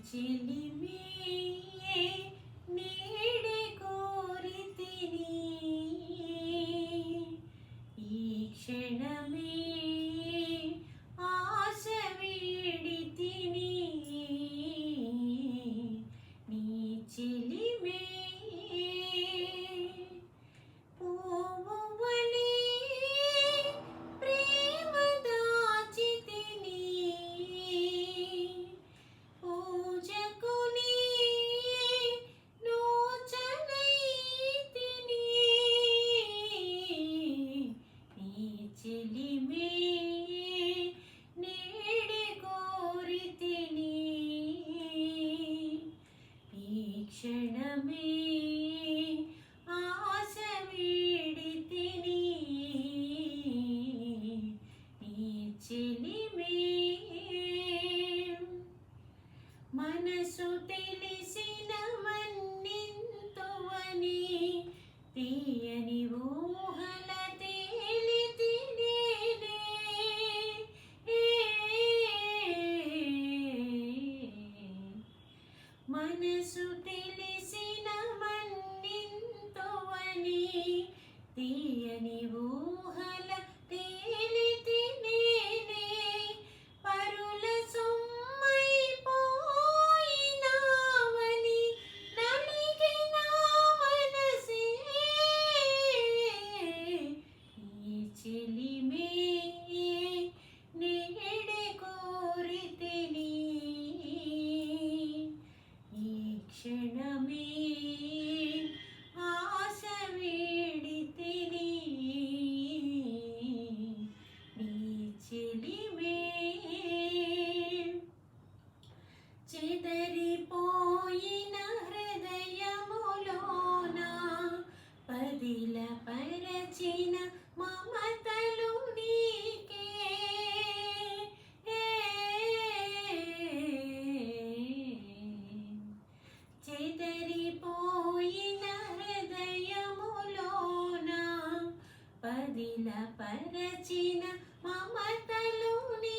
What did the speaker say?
చెలిమే నీ చెలిమే నేడి కోరితిని ఈ క్షణమే ఆశ వీడితిని నీ చెలిమే goodness. Ooh. క్షణమే ఆశ వీడితిని నీ చెలిమే చెదరిపోయిన హృదయములోన పదిల పరచిన మమత దినపరచిన మమతలు నీ